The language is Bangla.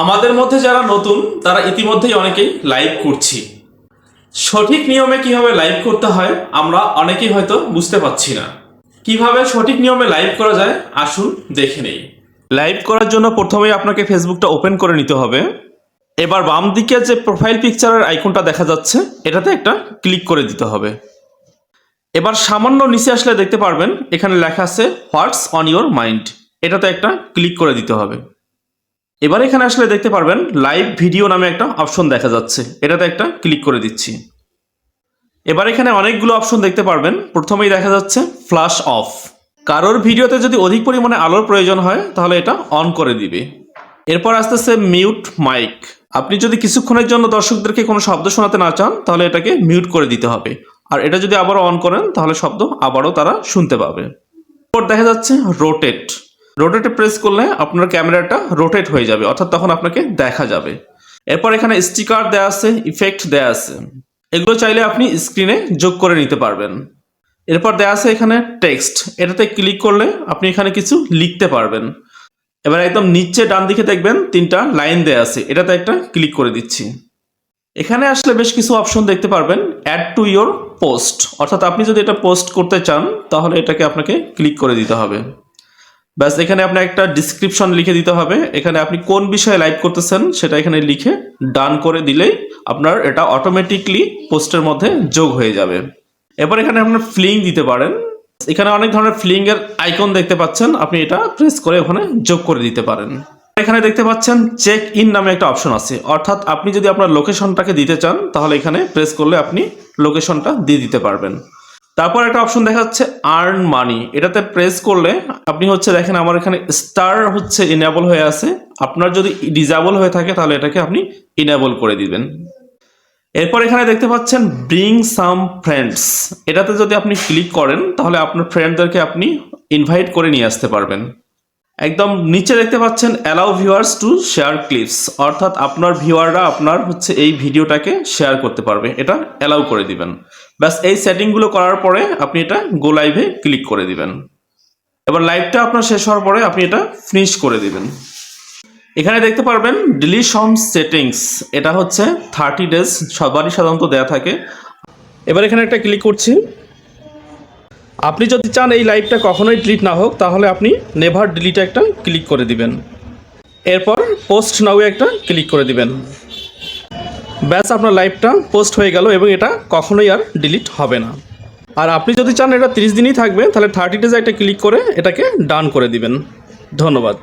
আমাদের মধ্যে যারা নতুন, তারা ইতিমধ্যেই অনেকেই লাইভ করছি। সঠিক নিয়মে কীভাবে লাইভ করতে হয়, আমরা অনেকেই হয়তো বুঝতে পারছি না। কীভাবে সঠিক নিয়মে লাইভ করা যায়, আসুন দেখে নেই। লাইভ করার জন্য প্রথমেই আপনাকে ফেসবুকটা ওপেন করে নিতে হবে। এবার বাম দিকে যে প্রোফাইল পিকচারের আইকনটা দেখা যাচ্ছে, এটাতে একটা ক্লিক করে দিতে হবে। এবার সামান্য নিচে আসলে দেখতে পারবেন, এখানে লেখা আছে হোয়াটস অন ইওর মাইন্ড এটাতে একটা ক্লিক করে দিতে হবে। এবার এখানে আসলে দেখতে পারবেন লাইভ ভিডিও নামে একটা অপশন দেখা যাচ্ছে। এটাতে একটা ক্লিক করে দিচ্ছি। এবার এখানে অনেকগুলো অপশন দেখতে পারবেন। প্রথমেই দেখা যাচ্ছে ফ্ল্যাশ অফ কারোর ভিডিওতে যদি অধিক পরিমাণে আলোর প্রয়োজন হয়, তাহলে এটা অন করে দিবে। এরপর আসতেছে মিউট মাইক আপনি যদি কিছুক্ষণের জন্য দর্শকদেরকে কোনো শব্দ শোনাতে না চান, তাহলে এটাকে মিউট করে দিতে হবে। আর এটা যদি আবারও অন করেন, তাহলে শব্দ আবারও তারা শুনতে পাবে। এরপর দেখা যাচ্ছে রোটেট রোটেটে প্রেস করলে আপনার ক্যামেরাটা রোটেট হয়ে যাবে, অর্থাৎ তখন আপনাকে দেখা যাবে। এরপর এখানে স্টিকার দেয়া আছে ইফেক্ট দেয়া আছে। এগুলো চাইলে আপনি স্ক্রিনে যোগ করে নিতে পারবেন। এরপর দেয়া আছে এখানে টেক্সট এটাতে ক্লিক করলে আপনি এখানে কিছু লিখতে পারবেন। এবার একদম নিচে ডান দিকে দেখবেন, তিনটা লাইন দেয়া আছে, এটাতে একটা ক্লিক করে দিচ্ছি। এখানে আসলে বেশ কিছু অপশন দেখতে পারবেন। অ্যাড টু ইয়োর পোস্ট অর্থাৎ আপনি যদি এটা পোস্ট করতে চান, তাহলে এটাকে আপনাকে ক্লিক করে দিতে হবে। ব্যাস, এখানে আপনার একটা ডিসক্রিপশন লিখে দিতে হবে। এখানে আপনি কোন বিষয়ে লাইভ করতেছেন সেটা এখানে লিখে ডান করে দিলেই আপনার এটা অটোমেটিকলি পোস্টের মধ্যে যোগ হয়ে যাবে। এবার এখানে আপনার ফ্লিং দিতে পারেন। এখানে অনেক ধরনের ফ্লিং এর আইকন দেখতে পাচ্ছেন। আপনি এটা প্রেস করে ওখানে যোগ করে দিতে পারেন। এখানে দেখতে পাচ্ছেন চেক ইন নামে একটা অপশন আছে। অর্থাৎ আপনি যদি আপনার লোকেশনটাকে দিতে চান, তাহলে এখানে প্রেস করলে আপনি লোকেশনটা দিয়ে দিতে পারবেন। তারপর একটা অপশন দেখা যাচ্ছে আর্ন মানি এটাতে প্রেস করলে আপনি হচ্ছে দেখেন আমার এখানে স্টার হচ্ছে ইনেবল হয়ে আছে। আপনার যদি ডিজেবল হয়ে থাকে তাহলে এটাকে আপনি ইনেবল করে দিবেন। এরপর এখানে দেখতে পাচ্ছেন ব্রিং সাম ফ্রেন্ডস এটাতে যদি আপনি ক্লিক করেন তাহলে আপনার ফ্রেন্ডদেরকে আপনি ইনভাইট করে নিয়ে আসতে পারবেন। একদম নিচে দেখতে পাচ্ছেন allow viewers to share clips অর্থাৎ আপনার ভিউয়াররা আপনার হচ্ছে এই ভিডিওটাকে শেয়ার করতে পারবে। এটা অ্যালাউ করে দিবেন। ব্যাস, এই সেটিংগুলো করার পরে আপনি এটা গো লাইভে ক্লিক করে দিবেন। এবার লাইভটা আপনার শেষ হওয়ার পরে আপনি এটা ফিনিশ করে দিবেন। এখানে দেখতে পারবেন ডিলিশন সেটিংস এটা হচ্ছে থার্টি ডেজ সবারই সাধারণত দেয়া থাকে। এবার এখানে একটা ক্লিক করছি। আপনি যদি চান এই লাইভটা কখনোই ডিলিট না হোক, তাহলে আপনি নেভার ডিলিটে একটা ক্লিক করে দিবেন। এরপর পোস্ট নাও একটা ক্লিক করে দিবেন। ব্যাস, আপনার লাইভটা পোস্ট হয়ে গেল এবং এটা কখনোই আর ডিলিট হবে না। আর আপনি যদি চান এটা তিরিশ দিনই থাকবে, তাহলে থার্টি ডেজ একটা ক্লিক করে এটাকে ডান করে দিবেন। ধন্যবাদ।